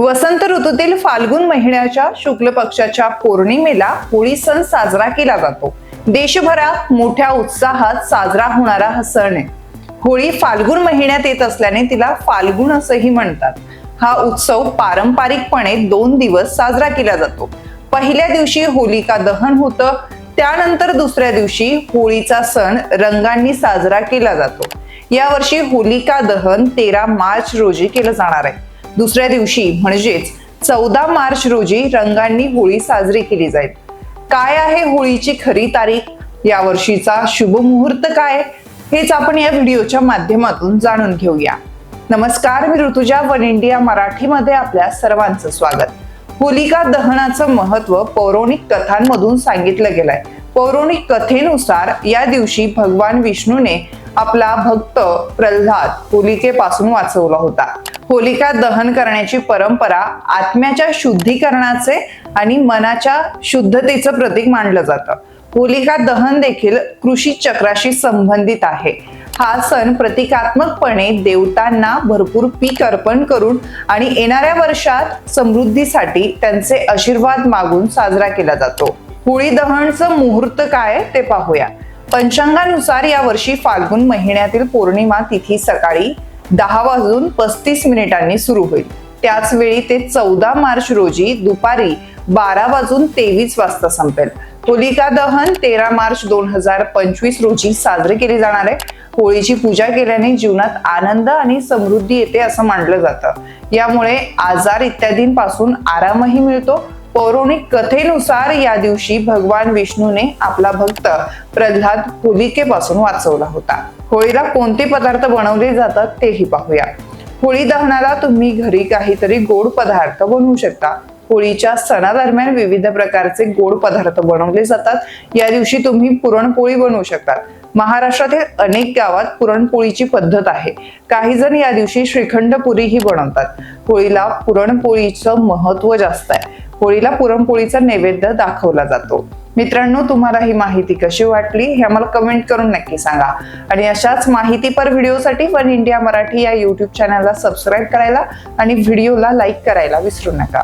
वसंत ऋतूतील फाल्गुन महिन्याच्या शुक्ल पक्षाच्या पौर्णिमेला होळी सण साजरा केला जातो. देशभरात मोठ्या उत्साहात साजरा होणारा हा सण आहे. होळी फाल्गुन महिन्यात येत असल्याने तिला फाल्गुन असंही म्हणतात. हा उत्सव पारंपरिकपणे दोन दिवस साजरा केला जातो. पहिल्या दिवशी होलिका दहन होतं त्यानंतर दुसऱ्या दिवशी होळीचा सण रंगांनी साजरा केला जातो. यावर्षी होलिका दहन तेरा मार्च रोजी केलं जाणार आहे. दुसऱ्या दिवशी म्हणजेच चौदा मार्च रोजी रंगांनी होळी साजरी केली जाईल. काय आहे होळीची खरी तारीख? या वर्षीचा शुभ मुहूर्त काय? हेच आपण या व्हिडिओच्या माध्यमातून जाणून घेऊया. नमस्कार मी ऋतुजा वन इंडिया मराठीमध्ये आपल्या सर्वांचं स्वागत. होलिका दहनाचं महत्त्व पौराणिक कथांमधून सांगितलं गेलंय. पौराणिक कथेनुसार या दिवशी भगवान विष्णूने आपला भक्त प्रल्हाद होलिकेपासून वाचवला होता. होलिका दहन करण्याची परंपरा आत्म्याच्या शुद्धीकरणाचे आणि मनाच्या शुद्धतेचं प्रतीक मानलं जातं. होलिका दहन देखील कृषी चक्राशी संबंधित आहे. हा सण प्रतिकात्मकपणे देवतांना भरपूर पीक अर्पण करून आणि येणाऱ्या वर्षात समृद्धीसाठी त्यांचे आशीर्वाद मागून साजरा केला जातो. होळी दहनचं मुहूर्त काय ते पाहूया. पंचांगानुसार या वर्षी फाल्गुन महिन्यातील पौर्णिमा तिथी सकाळी दहा वाजून पस्तीस मिनिटांनी सुरू होईल. त्याच वेळी ते चौदा मार्च रोजी दुपारी बारा वाजून तेवीस वाजता संपेल. होलिका दहन तेरा मार्च दोन हजार पंचवीस रोजी साजरे केले जाणार आहे. होळीची पूजा केल्याने जीवनात आनंद आणि समृद्धी येते असं मानलं जातं. यामुळे आजार इत्यादींपासून आरामही मिळतो पौराणिक कथेनुसार या दिवशी भगवान विष्णूने आपला भक्त प्रल्हाद होलिकेपासून वाचवला होता. होळीला कोणते पदार्थ बनवले जातात तेही पाहूया. होळी दहनाला तुम्ही घरी काहीतरी गोड पदार्थ बनवू शकता. होळीच्या सणादरम्यान विविध प्रकारचे गोड पदार्थ बनवले जातात. या दिवशी तुम्ही पुरणपोळी बनवू शकतात. महाराष्ट्रातील अनेक गावात पुरणपोळीची पद्धत आहे. काही जण या दिवशी श्रीखंड पुरी ही बनवतात. होळीला पुरणपोळीचं महत्त्व जास्त आहे. होळीला पुरणपोळीचा नैवेद्य दाखवला जातो. मित्रांनो तुम्हाला ही माहिती कशी वाटली हे आम्हाला कमेंट करून नक्की सांगा. आणि अशाच माहितीपर व्हिडिओसाठी वन इंडिया मराठी या युट्यूब चॅनलला सबस्क्राईब करायला आणि व्हिडिओला लाईक करायला विसरू नका.